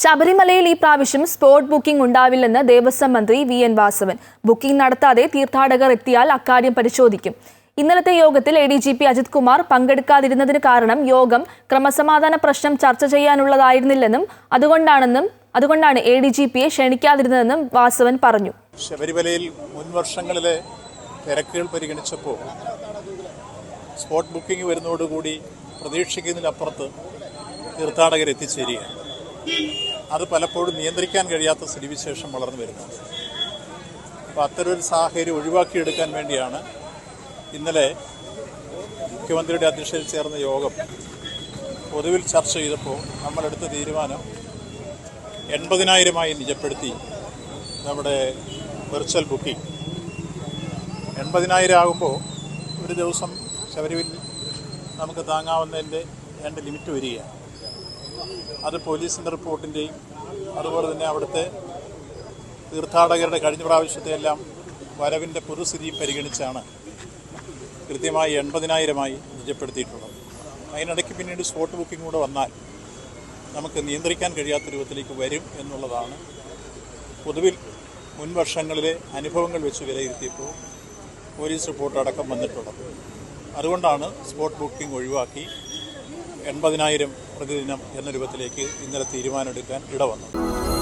ശബരിമലയിൽ ഈ പ്രാവശ്യം സ്പോട്ട് ബുക്കിംഗ് ഉണ്ടാവില്ലെന്ന് ദേവസ്വം മന്ത്രി വി എൻ വാസവൻ. ബുക്കിംഗ് നടത്താതെ തീർത്ഥാടകർ എത്തിയാൽ അക്കാര്യം പരിശോധിക്കും. ഇന്നലത്തെ യോഗത്തിൽ A D G P Ajith Kumar പങ്കെടുക്കാതിരുന്നതിന് കാരണം യോഗം ക്രമസമാധാന പ്രശ്നം ചർച്ച ചെയ്യാനുള്ളതായിരുന്നില്ലെന്നും അതുകൊണ്ടാണെന്നും അതുകൊണ്ടാണ് എ ഡി ജി പിയെ ക്ഷണിക്കാതിരുന്നതെന്നും വാസവൻ പറഞ്ഞു. ശബരിമലയിൽ മുൻ വർഷങ്ങളിലെ തിരക്കുകൾ പരിഗണിച്ചപ്പോൾ സ്പോട്ട് ബുക്കിംഗ് വരുന്നതോടുകൂടി പ്രതീക്ഷിക്കുന്നതിനപ്പുറത്ത് തീർത്ഥാടകർ എത്തിച്ചേരുകയാണ്. അത് പലപ്പോഴും നിയന്ത്രിക്കാൻ കഴിയാത്ത സ്ഥിതിവിശേഷം വളർന്നു വരുന്നുണ്ട് അപ്പോൾ അത്തരമൊരു സാഹചര്യം ഒഴിവാക്കിയെടുക്കാൻ വേണ്ടിയാണ് ഇന്നലെ മുഖ്യമന്ത്രിയുടെ അധ്യക്ഷതയിൽ ചേർന്ന യോഗം പൊതുവിൽ ചർച്ച ചെയ്തപ്പോൾ നമ്മളെടുത്ത തീരുമാനം എൺപതിനായിരമായി നിജപ്പെടുത്തി നമ്മുടെ വെർച്വൽ ബുക്കിംഗ്. എൺപതിനായിരം ആകുമ്പോൾ ഒരു ദിവസം ശബരിമല നമുക്ക് താങ്ങാവുന്നതിന്റെ രണ്ട് ലിമിറ്റ് വരികയാണ്. അത് പോലീസിന്റെ റിപ്പോർട്ടിന്റെയും അതുപോലെ തന്നെ അവിടുത്തെ തീർത്ഥാടകരുടെ കഴിഞ്ഞ പ്രാവശ്യത്തെ എല്ലാം വരവിന്റെ പൊതുസ്ഥിതിയും പരിഗണിച്ചാണ് കൃത്യമായി എൺപതിനായിരമായി നിജപ്പെടുത്തിയിട്ടുള്ളത്. അതിനിടയ്ക്ക് പിന്നീട് സ്പോട്ട് ബുക്കിംഗ് കൂടെ വന്നാൽ നമുക്ക് നിയന്ത്രിക്കാൻ കഴിയാത്ത രൂപത്തിലേക്ക് വരും എന്നുള്ളതാണ്. പൊതുവിൽ മുൻ വർഷങ്ങളിലെ അനുഭവങ്ങൾ വെച്ച് വിലയിരുത്തിയപ്പോൾ പോലീസ് റിപ്പോർട്ട് അടക്കം വന്നിട്ടുള്ളത്. അതുകൊണ്ടാണ് സ്പോട്ട് ബുക്കിംഗ് ഒഴിവാക്കി എൺപതിനായിരം പ്രതിദിനം എന്ന രൂപത്തിലേക്ക് ഇന്നലെ തീരുമാനമെടുക്കാൻ ഇടവന്നത്